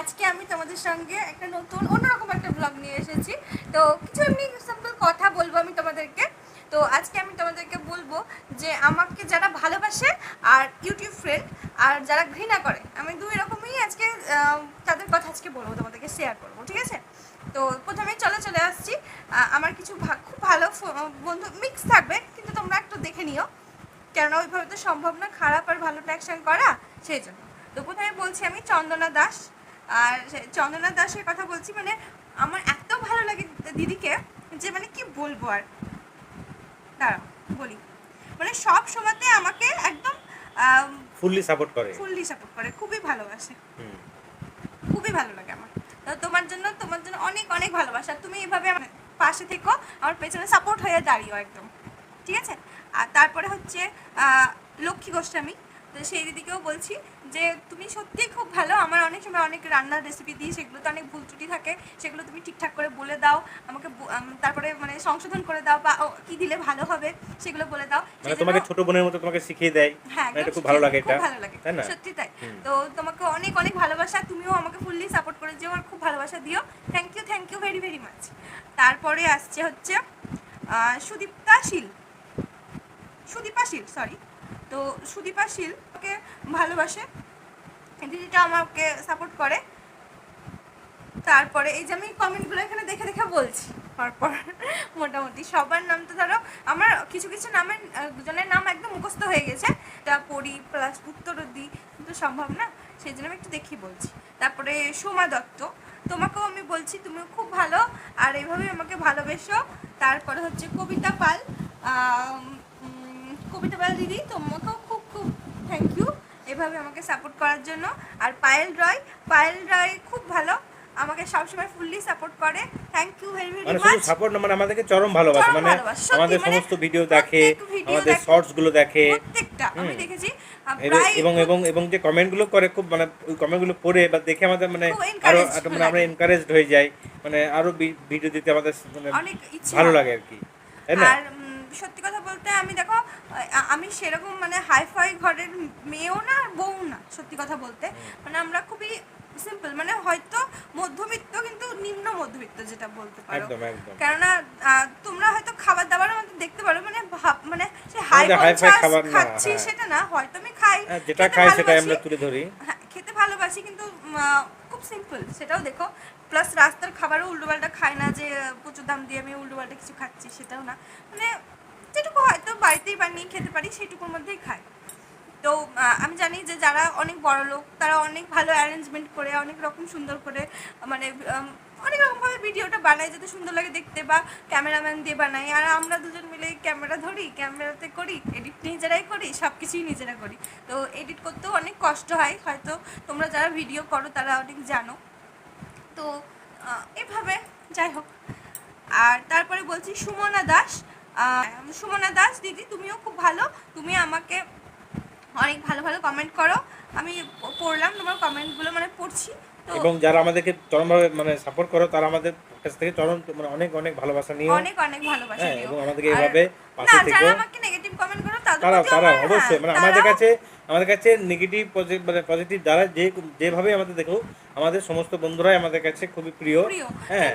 আজকে আমি তোমাদের সঙ্গে একটা নতুন, অন্যরকম একটা ব্লগ নিয়ে এসেছি। তো কিছু এমনি সিম্পল কথা বলব আমি তোমাদেরকে। তো আজকে আমি তোমাদেরকে বলব যে আমাকে যারা ভালোবাসে আর ইউটিউব ফ্রেন্ড আর যারা ঘৃণা করে, আমি দুই রকমই আজকে তাদের কথা আজকে বলব, তোমাদেরকে শেয়ার করব, ঠিক আছে? তো প্রথমে চলে চলে আসছি। আমার কিছু খুব ভালো বন্ধু মিক্স থাকবে, কিন্তু তোমরা একটু দেখে নিও। কেননা ওইভাবে তো সম্ভব না, খারাপ আর ভালোটা একসঙ্গে করা, সেই জন্য। তো প্রথমে বলছি আমি চন্দনা দাস। আর চন্দনা দাসের কথা বলছি মানে আমার এত ভালো লাগে দিদিকে যে মানে কি বলব আর। দাঁড়াও বলি। মানে সব সময়তে আমাকে একদম ফুললি সাপোর্ট করে। ফুললি সাপোর্ট করে খুবই ভালোবাসে। হুম। খুবই ভালো লাগে আমার। তো তোমার জন্য তোমার জন্য অনেক অনেক ভালোবাসা। তুমি এভাবে আমার পাশে থেকো আমার পেছনে সাপোর্ট হয়ে দাঁড়িও একদম। ঠিক আছে? আর তারপরে হচ্ছে আহ, লক্ষ্মী গোস্বামী। তো সেই দিদিকেও বলছি যে তুমি সত্যিই খুব ভালো। আমার অনেক সময় অনেক রান্নার রেসিপি দিই সেগুলোতে অনেক ভুল ত্রুটি থাকে সেগুলো তুমি ঠিকঠাক করে বলে দাও আমাকে তারপরে মানে সংশোধন করে দাও বা কি দিলে ভালো হবে সেগুলো বলে দাও। মানে তোমাকে ছোট বোনের মতো তোমাকে শিখিয়ে দেয়। হ্যাঁ মানে এটা খুব ভালো লাগে এটা। ভালো লাগে তাই না? সত্যি তাই। তো তোমাকে অনেক অনেক ভালোবাসা তুমিও আমাকে ফুললি সাপোর্ট করে যে আমার খুব ভালোবাসা দিও। Thank you thank you very very much তারপরে আসছে হচ্ছে সুদীপ্তা শীল। সুদীপা শীল সরি তো সুদীপা শীল ওকে ভালোবাসে, দিদিটা আমাকে সাপোর্ট করে। তারপরে এই যে আমি কমেন্টগুলো এখানে দেখে দেখে বলছি পরপর মোটামুটি সবার নাম তো ধরো আমার কিছু কিছু নামের জনের নাম একদম মুখস্থ হয়ে গেছে। তা পড়ি প্লাস উত্তরও দিই কিন্তু সম্ভব না, সেই জন্য আমি একটু দেখি বলছি। তারপরে সোমা দত্ত, তোমাকেও আমি বলছি, তুমিও খুব ভালো, আর এইভাবে আমাকে ভালোবেসো। তারপরে হচ্ছে কবিতা পাল কবিতা পাল দিদি তোমাকেও খুব খুব থ্যাংক ইউ এভাবে আমাকে সাপোর্ট করার জন্য। আর পায়েল রয় পায়েল রয় খুব ভালো আমাকে সবসময় ফুললি সাপোর্ট করে। Thank you very very much মানে সাপোর্ট না মানে আমাদেরকে চরম ভালোবাসে মানে আমাদের মানে সমস্ত ভিডিও দেখে আমাদের। শর্টসগুলো দেখে। প্রত্যেকটা আমি দেখেছি এবং- এবং এবং যে কমেন্টগুলো করে খুব মানে ওই কমেন্টগুলো পড়ে বা দেখে আমাদের মানে আরও মানে আমরা এনকারেজড হয়ে যাই। মানে আরও ভিডিও দিতে আমাদের মানে ভালো লাগে আর কি। তাই না? সত্যি কথা বলতে আমি দেখো আমি সেরকম মানে হাইফাই ঘরের মেয়েও না বউ না সত্যি কথা বলতে। মানে আমরা খুবই সিম্পল মানে হয়তো মধ্যবিত্ত কিন্তু নিম্ন মধ্যবিত্ত যেটা বলতে পারো। কেননা তোমরা হয়তো খাবার দাবার মধ্যে দেখতে পারো মানে মানে সে হাই খাচ্ছি হ্যাঁ। সেটা না হয়তো আমি খাই হ্যাঁ, যেটা খেতে খাই সেটাই আমরা ভালোবাসি। তুলে ধরি। হ্যাঁ খেতে ভালোবাসি কিন্তু খুব সিম্পল সেটাও দেখো। প্লাস রাস্তার খাবারও উল্টোপাল্টা খাই না যে প্রচুর দাম দিয়ে আমি উল্টোপাল্টা কিছু খাচ্ছি সেটাও না। মানে যেটুকু হয়তো বাড়িতেই বানিয়ে খেতে পারি, সেটুকুর মধ্যেই খাই। তো আমি জানি যে যারা অনেক বড় লোক, তারা অনেক ভালো অ্যারেঞ্জমেন্ট করে, অনেক রকম সুন্দর করে মানে অনেক রকমভাবে ভিডিওটা বানায় যাতে সুন্দর লাগে দেখতে বা ক্যামেরাম্যান দিয়ে বানাই আর আমরা দুজন মিলে ক্যামেরা ধরি, ক্যামেরাতে করি এডিট নিজেরাই করি সব কিছুই নিজেরা করি। তো এডিট করতেও অনেক কষ্ট হয়, হয়তো তোমরা যারা ভিডিও করো, তারা অনেক জানো। তো এভাবে, যাই হোক। আর তারপরে বলছি সুমনা দাস সুমনা দাস দিদি তুমিও খুব ভালো। তুমি আমাকে অনেক ভালো ভালো কমেন্ট করো। আমি পড়লাম তোমার কমেন্টগুলো মানে পড়ছি। এবং যারা আমাদেরকে চরমভাবে মানে সাপোর্ট করো তারা আমাদের কাছ থেকে চরম মানে অনেক অনেক ভালোবাসা নিও। অনেক অনেক ভালোবাসা হ্যাঁ দিও এবং আমাদেরকে এভাবে পাশে থেকো। যারা আমাকে নেগেটিভ কমেন্ট করো তারা তারা অবশ্যই হ্যাঁ, মানে আমাদের কাছে আমাদের কাছে নেগেটিভ মানে পজিটিভ দ্বারা যে যেভাবে আমাদের দেখো আমাদের সমস্ত বন্ধুরাই আমাদের কাছে খুবই প্রিয়। হ্যাঁ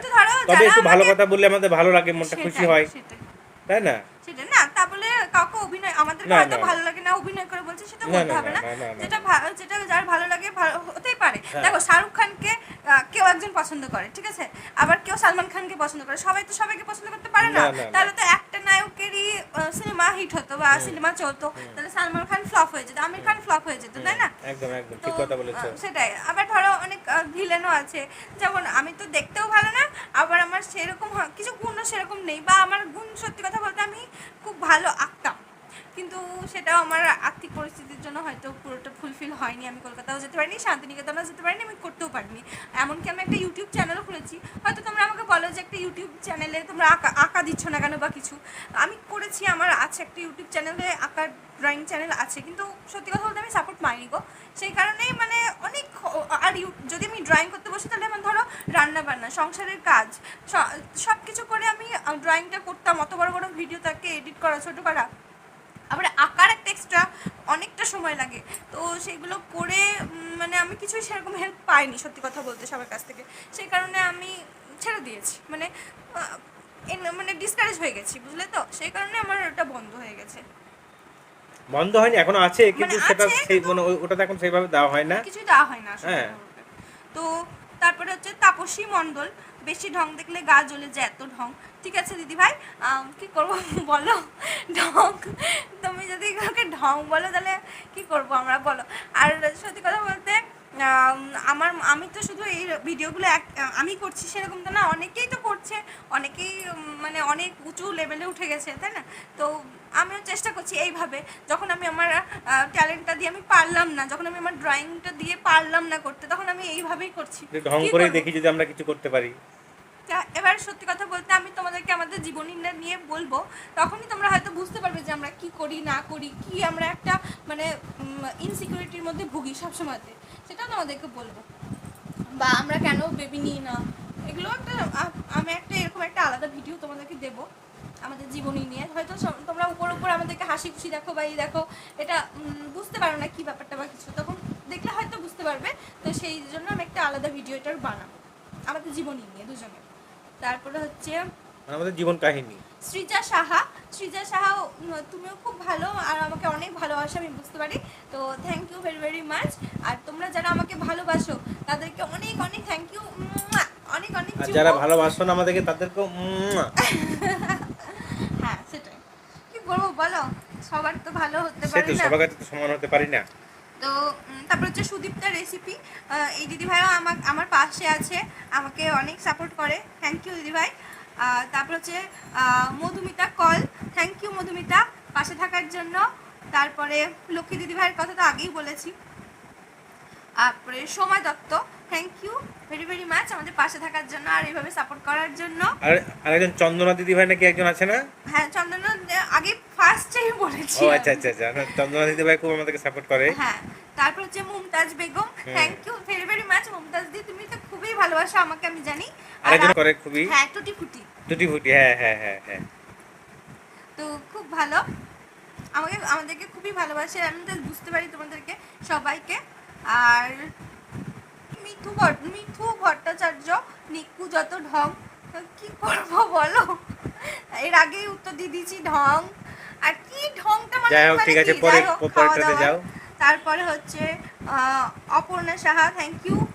তবে একটু ভালো কথা বললে আমাদের ভালো লাগে মনটা খুশি হয়। তাই না? সেটা না তা বলে কাউকে অভিনয় আমাদের হয়তো ভালো লাগে না অভিনয় করে বলছে সেটা বলতে হবে না। যেটা যেটা যার ভালো লাগে ভালো হতেই পারে। হ্যাঁ। দেখো শাহরুখ খানকে কেউ একজন পছন্দ করে ঠিক আছে? আবার কেউ সালমান খানকে পছন্দ করে। সবাই তো সবাইকে পছন্দ করতে পারে না। তাহলে তো একটা নায়কেরই সিনেমা হিট হতো বা সিনেমা চলতো। তাহলে সালমান খান ফ্লপ হয়ে যেত আমির খান ফ্লপ হয়ে যেত তাই না? একদম একদম ঠিক কথা বলেছ। সেটাই। আবার ধরো অনেক ভিলেনও আছে। যেমন আমি তো দেখতেও ভালো না আবার আমার সেরকম কিছু গুণও সেরকম নেই বা আমার গুণ সত্যি কথা ভালো আঁকতাম। কিন্তু সেটাও আমার আর্থিক পরিস্থিতির জন্য হয়তো পুরোটা ফুলফিল হয়নি, আমি কলকাতাও যেতে পারিনি, শান্তিনিকেতনও যেতে পারিনি, আমি করতেও পারিনি। এমনকি আমি একটা ইউটিউব চ্যানেলও খুলেছি। হয়তো তোমরা আমাকে বলো যে একটা ইউটিউব চ্যানেলে তোমরা আঁকা আঁকা দিচ্ছ না কেন বা কিছু। আমি করেছি, আমার আছে একটা ইউটিউব চ্যানেলে আঁকার ড্রয়িং চ্যানেল আছে, কিন্তু সত্যি কথা বলতে আমি সাপোর্ট পাইনি গো। সেই কারণেই মানে অনেক আর যদি আমি ড্রয়িং করতে বসি, তাহলে আমার ধরো রান্না বান্না সংসারের কাজ সব কিছু করে আমি ড্রয়িংটা করতাম, অত বড় বড় ভিডিও তাকে এডিট করা, ছোটো করা। আবার আঁকার একটা এক্সট্রা অনেকটা সময় লাগে। তো সেগুলো করে মানে আমি কিছুই সেরকম হেল্প পাইনি সত্যি কথা বলতে সবার কাছ থেকে। সেই কারণে আমি ছেড়ে দিয়েছি। মানে মানে ডিসকারেজ হয়ে গেছি বুঝলে তো? সেই কারণে আমার ওটা বন্ধ হয়ে গেছে। বন্ধ হয়নি এখনও আছে কিন্তু মানে সেটা সেই মানে ওটাতে এখন সেইভাবে দেওয়া হয় না। কিছুই দেওয়া হয় না হ্যাঁ। তো তারপরে হচ্ছে তাপসী মণ্ডল বেশি ঢং দেখলে গা জ্বলে যায় এত ঢং। ঠিক আছে দিদি ভাই কি করব বলো? ঢং? তুমি যদি কাউকে ঢং বলো তাহলে কি করব আমরা? বলো। আর সত্যি কথা বলতে আমার আমি তো শুধু এই ভিডিওগুলো এক আমি করছি সেরকম তো না অনেকেই তো করছে। অনেকেই মানে অনেক উঁচু লেভেলে উঠে গেছে তাই না? তো আমিও চেষ্টা করছি এইভাবে। যখন আমি আমার ট্যালেন্টটা দিয়ে আমি পারলাম না যখন আমি আমার ড্রয়িংটা দিয়ে পারলাম না করতে তখন আমি এইভাবেই করছি? দেখি যদি আমরা কিছু করতে পারি। এবার সত্যি কথা বলতে আমি তোমাদেরকে আমাদের জীবনীটা নিয়ে বলব, তখনই তোমরা হয়তো বুঝতে পারবে যে আমরা কি করি, না করি, কি আমরা একটা মানে ইনসিকিউরিটির মধ্যে ভুগি সবসময়তে, সেটাও তোমাদেরকে বলব। বা আমরা কেন বেবি নিই না? এগুলো একটা, আমি একটা এরকম একটা আলাদা ভিডিও তোমাদেরকে দেবো, আমাদের জীবনী নিয়ে। হয়তো তোমরা উপর উপর আমাদেরকে হাসি খুশি দেখো বা এই দেখো, এটা বুঝতে পারো না কি ব্যাপারটা বা কিছু, তখন দেখলে হয়তো বুঝতে পারবে, তো সেই জন্য আমি একটা আলাদা ভিডিও এটার বানাবো, আমাদের জীবনী নিয়ে দুজনে তারপরে হচ্ছে মানে আমাদের জীবন কাহিনী। সৃজা সাহা। সৃজা সাহা তুমিও খুব ভালো আর আমাকে অনেক ভালোবাসো আমি বুঝতে পারি। তো thank you very very much আর তোমরা যারা আমাকে ভালোবাসো তাদেরকে অনেক অনেক থ্যাংক ইউ অনেক অনেক আর যারা ভালোবাসো না আমাদেরকে তাদেরকে হ্যাঁ সেটাই। কি বলব বলো? সবার তো ভালো হতে পারে না। সবার কাছে তো সমান হতে পারি না। তো তারপর হচ্ছে সুদীপ্তার রেসিপি এই দিদি ভাইও আমার আমার পাশে আছে, আমাকে অনেক সাপোর্ট করে। থ্যাংক ইউ দিদিভাই। তারপর হচ্ছে Madhumita call. Thank you Madhumita. পাশে থাকার জন্য। তারপরে লক্ষ্মী দিদিভাইয়ের কথা তো আগেই বলেছি। তারপরে সময় Dutta. Thank you very very much আমাদের পাশে থাকার জন্য আর এইভাবে সাপোর্ট করার জন্য। আর আরেকজন চন্দনা দিদি ভাই নাকি একজন আছে না? হ্যাঁ চন্দনা আগে ফার্স্টেই বলেছি। ও আচ্ছা আচ্ছা আচ্ছা। চন্দনা দিদি ভাই খুব আমাদেরকে সাপোর্ট করে। হ্যাঁ তারপর হচ্ছে Mumtaz Begum. Thank you very very much Mumtaz দি তুমি তো খুবই ভালোবাসো আমাকে আমি জানি। আর আরেকজন করে খুবই। হ্যাঁ টুটি ফুটি টুটি ফুটি হ্যাঁ হ্যাঁ হ্যাঁ হ্যাঁ। তো খুব ভালো। আমাকে আমাদেরকে খুবই ভালোবাসে। আমি তো বুঝতে পারি তোমাদেরকে সবাইকে। আর মিঠু ভট্ট মিঠু ভট্টাচার্য নিকু যত ঢং। কি করব বলো? এর আগেই উত্তর দিয়ে দিয়েছি ঢং। আর কি ঢংটা মানে যাই হোক ঠিক আছে পরে পরেরটাতে যাও। তারপরে হচ্ছে আহ, অপর্ণা সাহা থ্যাংক ইউ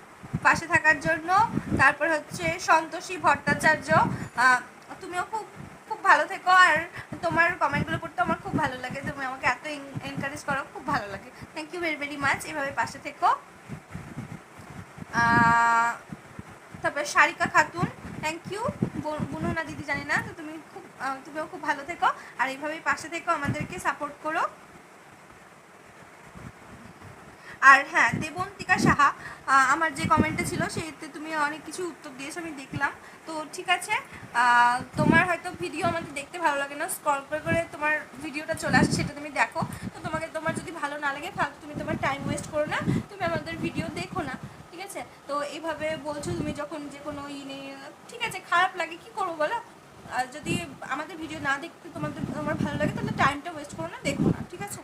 পাশে থাকার জন্য। তারপর হচ্ছে সন্তোষী ভট্টাচার্য। আহ, তুমিও খুব খুব ভালো থেকো। আর তোমার কমেন্টগুলো পড়তে আমার খুব ভালো লাগে, তুমি আমাকে এত এনকারেজ করো, খুব ভালো লাগে। Thank you very very much এভাবে পাশে থেকো। তারপরে সারিকা খাতুন থ্যাংক ইউ বুনুনা দিদি জানি না, তো তুমি খুব তুমিও খুব ভালো থেকো। আর এইভাবেই পাশে থেকো, আমাদেরকে সাপোর্ট করো। আর হ্যাঁ দেবন্তিকা সাহা আমার যে কমেন্টটা ছিল সেইতে তুমি অনেক কিছু উত্তর দিয়েছ, আমি দেখলাম। তো ঠিক আছে তোমার হয়তো ভিডিও আমাদের দেখতে ভালো লাগে না স্ক্রল করে করে তোমার ভিডিওটা চলে আসছে সেটা তুমি দেখো। তো তোমাকে, তোমার যদি ভালো না লাগে ফালতু তুমি তোমার টাইম ওয়েস্ট করো না, তুমি আমাদের ভিডিও দেখো না, ঠিক আছে? তো এইভাবে বলছো তুমি যখন যে কোনো ই নেই ঠিক আছে, খারাপ লাগে, কি করব বলো? আর যদি আমাদের ভিডিও না দেখতে তোমাদের, তোমার ভালো লাগে, তাহলে টাইমটা ওয়েস্ট করো না, দেখো না, ঠিক আছে?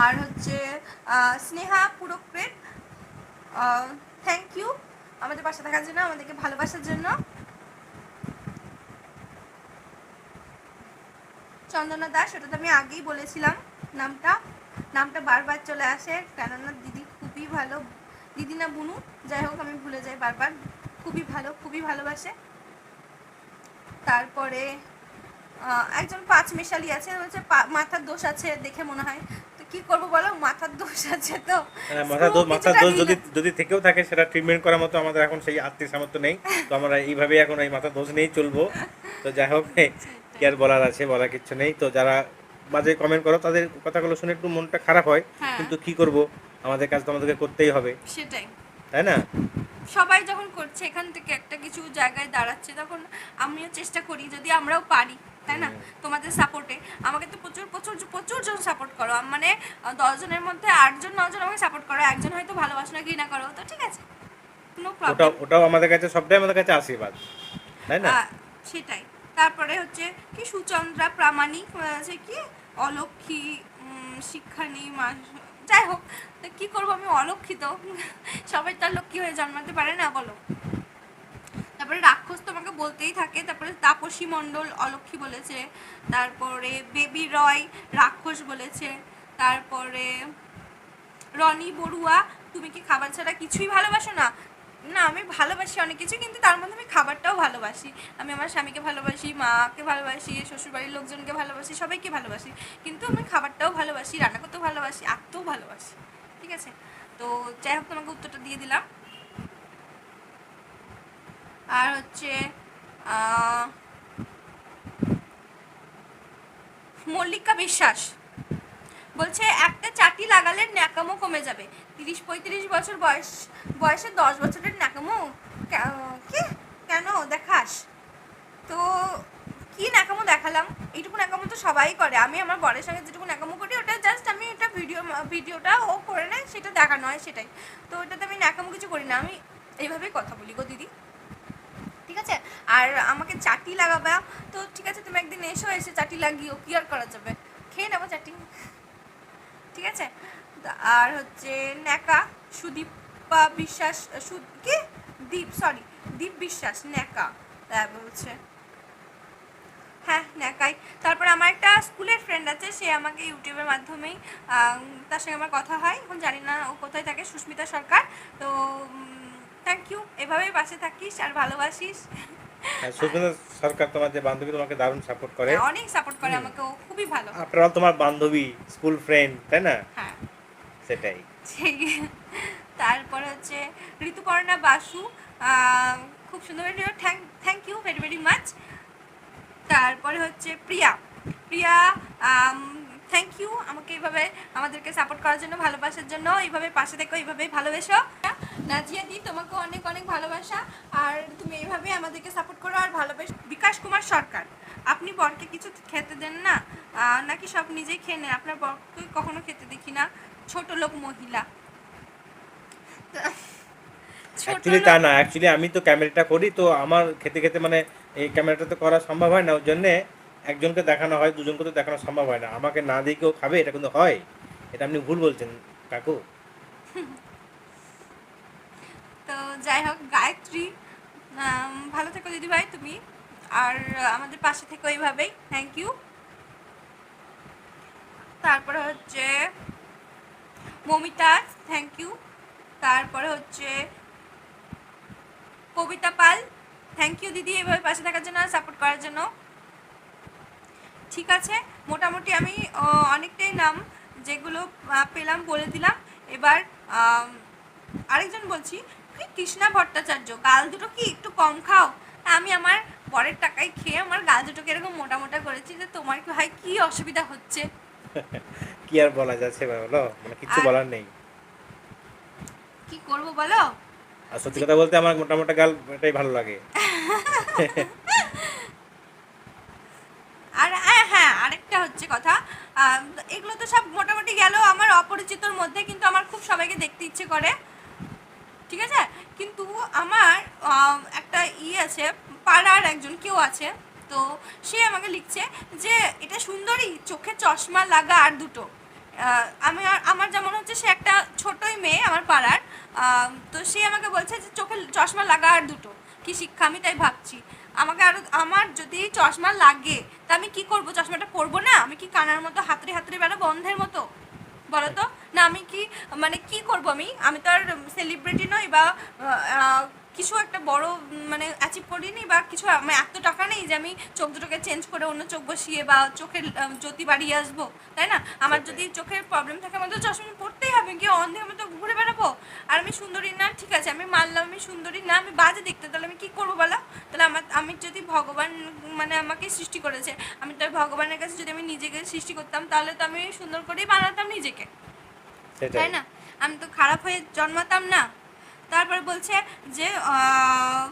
আর হচ্ছে স্নেহা পুরক্রেত থ্যাংক ইউ আমাদের পাশে থাকার জন্য, আমাদেরকে ভালোবাসার জন্য। চন্দনা দাস ওটা তো আমি আগেই বলেছিলাম নামটা। নামটা বারবার চলে আসে, কেননা দিদি খুবই ভালো। দিদি না বুনু, যাই হোক, আমি ভুলে যাই বারবার। খুবই ভালো, খুবই ভালোবাসে। তারপরে একজন পাঁচ মেশালি আছে, হচ্ছে মাথার দোষ আছে দেখে মনে হয়। কি করব বলো? মাথার দোষ আছে তো। হ্যাঁ, মাথার দোষ মাথার দোষ যদি যদি থেকেও থাকে সেটা ট্রিটমেন্ট করার মতো আমাদের এখন সেই আর্থিক সামর্থ্য নেই। তো আমরা এইভাবেই এখন এই মাথার দোষ নিয়েই চলবো। তো যাই হোক কি আর বলার আছে বলার কিচ্ছু নেই। তো যারা মাঝে কমেন্ট করো তাদের কথাগুলো শুনে একটু মনটা খারাপ হয়। হ্যাঁ। কিন্তু কি করব? আমাদের কাজ তো আমাদেরকে করতেই হবে। সেটাই। তাই না? সবাই যখন করছে এখান থেকে একটা কিছু জায়গায় দাঁড়াচ্ছে তখন আমিও চেষ্টা করি যদি আমরাও পারি। তাই না? তোমাদের সাপোর্টে আমাকে তো প্রচুর প্রচুর প্রচুর জন সাপোর্ট করো। মানে দশজনের মধ্যে আটজন নজন আমাকে সাপোর্ট করো। একজন হয়তো ভালোবাসো না ঘৃণা করো তো ঠিক আছে। নো ওটাও ওটাও আমাদের কাছে সবটাই আমাদের কাছে আশীর্বাদ। তাই না? সেটাই। তারপরে হচ্ছে কি সুচন্দ্রা প্রামাণিক আছে কি? অলক্ষী উম, শিক্ষা নেই মা যাই হোক কী করব আমি অলক্ষিত সবাই তার লক্ষ্মী হয়ে জন্মাতে পারে না বলো। তারপরে রাক্ষস তোমাকে বলতেই থাকে, তারপরে তাপসী মণ্ডল অলক্ষী বলেছে, তারপরে বেবি রয় রাক্ষস বলেছে, তারপরে রনি বড়ুয়া, তুমি কি খাবার ছাড়া কিছুই ভালোবাসো না? না, আমি ভালোবাসি অনেক কিছু, কিন্তু তার মধ্যে আমি খাবারটাও ভালোবাসি। আমি আমার স্বামীকে ভালোবাসি, মাকে ভালোবাসি, শ্বশুরবাড়ির লোকজনকে ভালোবাসি, সবাইকে ভালোবাসি, কিন্তু আমি খাবারটাও ভালোবাসি, রান্না করতেও ভালোবাসি, আঁকতেও ভালোবাসি। ঠিক আছে? তো যাই হোক, তোমাকে উত্তরটা দিয়ে দিলাম। আর হচ্ছে মল্লিকা বিশ্বাস। বলছে, একটা চাটি লাগালে ন্যাকামো কমে যাবে। তিরিশ পঁয়ত্রিশ বছর বয়স, বয়সে দশ বছরের ন্যাকামো? কি কেন? দেখাস। তো কি ন্যাকামো দেখালাম? এইটুকু ন্যাকামো তো সবাই করে। আমি আমার বরের সঙ্গে যেটুকু ন্যাকামো করি, ওটা জাস্ট আমি ওটা ভিডিও ভিডিওটা ও করে নেয়, সেটা দেখানো হয় সেটাই। তো ওটাতে আমি ন্যাকামো কিছু করি না। আমি এইভাবেই কথা বলি গো, দিদি। ঠিক আছে? আর আমাকে চাটি লাগাবা। তো ঠিক আছে, তুমি একদিন এসো, এসে চাটি লাগিও, কি আর করা যাবে? খেয়ে নেব চাটি। ঠিক আছে? আর হচ্ছে ন্যাকা, সুদীপা বিশ্বাস কি? দীপ সরি দীপ বিশ্বাস, ন্যাকা তারপর হচ্ছে হ্যাঁ ন্যাকাই। তারপর আমার একটা স্কুলের ফ্রেন্ড আছে, সে আমাকে ইউটিউবের মাধ্যমেই তার সঙ্গে আমার কথা হয়। এখন জানি না ও কোথায় থাকে, সুস্মিতা সরকার। তো থ্যাংক ইউ এভাবেই পাশে থাকিস আর ভালোবাসিস। হ্যাঁ, সুস্মিতা সরকার তোমার যে বান্ধবী তোমাকে দারুণ সাপোর্ট করে। হ্যাঁ, অনেক সাপোর্ট করে আমাকে খুবই ভালো। আপনারা তোমার বান্ধবী স্কুল ফ্রেন্ড তাই না? হ্যাঁ। সেটাই। ঠিক তারপর হচ্ছে ঋতুপর্ণা বাসু খুব সুন্দর thank thank you very very much তারপরে হচ্ছে প্রিয়া। প্রিয়া থ্যাংক ইউ আমাকে এইভাবে আমাদেরকে সাপোর্ট করার জন্য ভালোবাসার জন্য এইভাবে পাশে থেকো এইভাবেই ভালোবেসো। নাজিয়া দি তোমাকে অনেক অনেক ভালোবাসা। আর তুমি এইভাবে আমাদেরকে সাপোর্ট করো আর ভালোবেস। বিকাশ কুমার সরকার আপনি বরকে কিছু খেতে দেন না? নাকি সব নিজেই খেয়ে নেন আপনার বরকে কখনো খেতে দেখি না? ছোট লোক মহিলা। অ্যাকচুয়ালি তা না অ্যাকচুয়ালি আমি তো ক্যামেরাটা করি তো আমার খেতে খেতে মানে এই ক্যামেরাটা তো করা সম্ভব হয় না ওর জন্যে একজনকে দেখানো হয়, দুজনকে তো দেখানো সম্ভব হয় না। আমাকে না দিয়ে কেউ খাবে, এটা কিন্তু হয়। এটা আপনি ভুল বলছেন, কাকু। তো যাই হোক, গায়ত্রী ভালো থেকো দিদিভাই, তুমি। আর আমাদের পাশে থেকো এইভাবেই। থ্যাংক ইউ তারপরে হচ্ছে মমিতা থ্যাংক ইউ তারপরে হচ্ছে কবিতা পাল থ্যাংক ইউ দিদি, এভাবে পাশে থাকার জন্য সাপোর্ট করার জন্য। ঠিক আছে মোটামুটি আমি অনেকটাই নাম যেগুলো পেলাম বলে দিলাম। এবার আরেকজন বলছি কি কৃষ্ণা ভট্টাচার্য গাল দুটো কি একটু কম খাও? আমি আমার পরের টাকায় খেয়ে আমার গাল দুটোকে এরকম মোটা মোটা করেছি যে তোমার কি ভাই কি অসুবিধা হচ্ছে? কি আর বলা যাচ্ছে বলো? মানে কিছু বলার নেই। কি করব বলো? আর সত্যি কথা বলতে আমার মোটা মোটা গাল এটাই ভালো লাগে আর হ্যাঁ হ্যাঁ আরেকটা হচ্ছে কথা আম, এগুলো তো সব মোটামুটি গেল আমার অপরিচিতর মধ্যে, কিন্তু আমার খুব সবাইকে দেখতে ইচ্ছে করে। ঠিক আছে? কিন্তু আমার একটা ই আছে, পাড়ার একজন কেউ আছে, তো সে আমাকে লিখছে যে, এটা সুন্দরী, চোখে চশমা লাগা আর দুটো। আমি আমার যেমন হচ্ছে সে একটা ছোটই মেয়ে আমার পাড়ার তো সে আমাকে বলছে যে, চোখে চশমা লাগা আর দুটো। কি শিক্ষা, আমি তাই ভাবছি। আমাকে আরও আমার যদি চশমা লাগে, তা আমি কি করব? চশমাটা পরবো না? আমি কি কানার মতো হাতড়ে হাতড়ে বেড়া বন্ধের মতো? বলো তো। না, আমি কি মানে কি করব আমি? আমি তো আর সেলিব্রিটি নই বা কিছু একটা বড় মানে অ্যাচিভ করিনি বা কিছু আমার এত টাকা নেই যে আমি চোখ দুটোকে চেঞ্জ করে অন্য চোখ বসিয়ে বা চোখের জ্যোতি বাড়িয়ে আসব তাই না? আমার যদি চোখের প্রবলেম থাকে আমার তো চশমা পড়তেই হবে কি অন্ধের মতো ঘুরে বেড়াবো। আর আমি সুন্দরী না ঠিক আছে আমি মানলাম আমি সুন্দরী না আমি বাজে দেখতে তাহলে আমি কি করব বলো? তাহলে আমার আমি যদি ভগবান মানে আমাকে সৃষ্টি করেছে আমি তার ভগবানের কাছে যদি আমি নিজেকে সৃষ্টি করতাম তাহলে তো আমি সুন্দর করেই বানাতাম নিজেকে। তাই না? আমি তো খারাপ হয়ে জন্মাতাম না। তারপর বলছে যে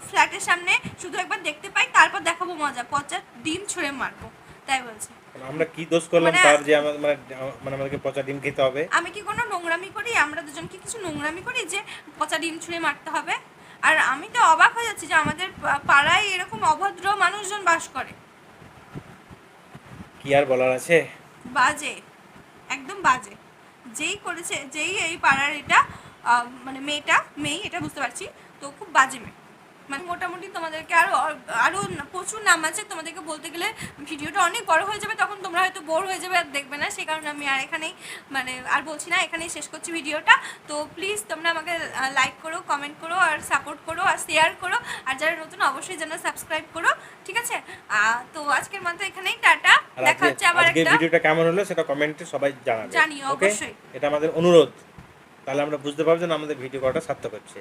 ফ্ল্যাটের সামনে শুধু একবার দেখতে পাই তারপর দেখাবো মজা পচা ডিম ছুঁড়ে মারবো তাই বলছে। আমরা কি দোষ করলাম মানে- তার যে আমার মানে মানে আমাদেরকে পচা ডিম খেতে হবে? আমি কি কোনো নোংরামি করি? আমরা দুজন কি কিছু নোংরামি করি যে পচা ডিম ছুঁড়ে মারতে হবে? আর আমি তো অবাক হয়ে যাচ্ছি যে আমাদের পাড়ায় এরকম অভদ্র মানুষজন বাস করে। কি আর বলার আছে? বাজে একদম বাজে। যেই করেছে যেই এই পাড়ার এটা মানে মেয়েটা মেয়ে এটা বুঝতে পারছি। তো খুব বাজে মেয়ে। মানে মোটামুটি তোমাদেরকে আরও আরও প্রচুর নাম আছে। তোমাদেরকে বলতে গেলে ভিডিওটা অনেক বড় হয়ে যাবে তখন তোমরা হয়তো বোর হয়ে যাবে আর দেখবে না। সেই কারণে আমি আর এখানেই মানে আর বলছি না এখানেই শেষ করছি ভিডিওটা। তো প্লিজ তোমরা আমাকে লাইক করো কমেন্ট করো আর সাপোর্ট করো আর শেয়ার করো। আর যারা নতুন অবশ্যই যেন সাবস্ক্রাইব করো। ঠিক আছে? তো আজকের মতো এখানেই টাটা। দেখা হচ্ছে আবার একটা ভিডিওটা কেমন হলো সেটা কমেন্টে সবাই জানাবে জানিও, অবশ্যই। এটা আমাদের অনুরোধ। তাহলে আমরা বুঝতে পারব যে আমাদের ভিডিও করাটা সার্থক হচ্ছে।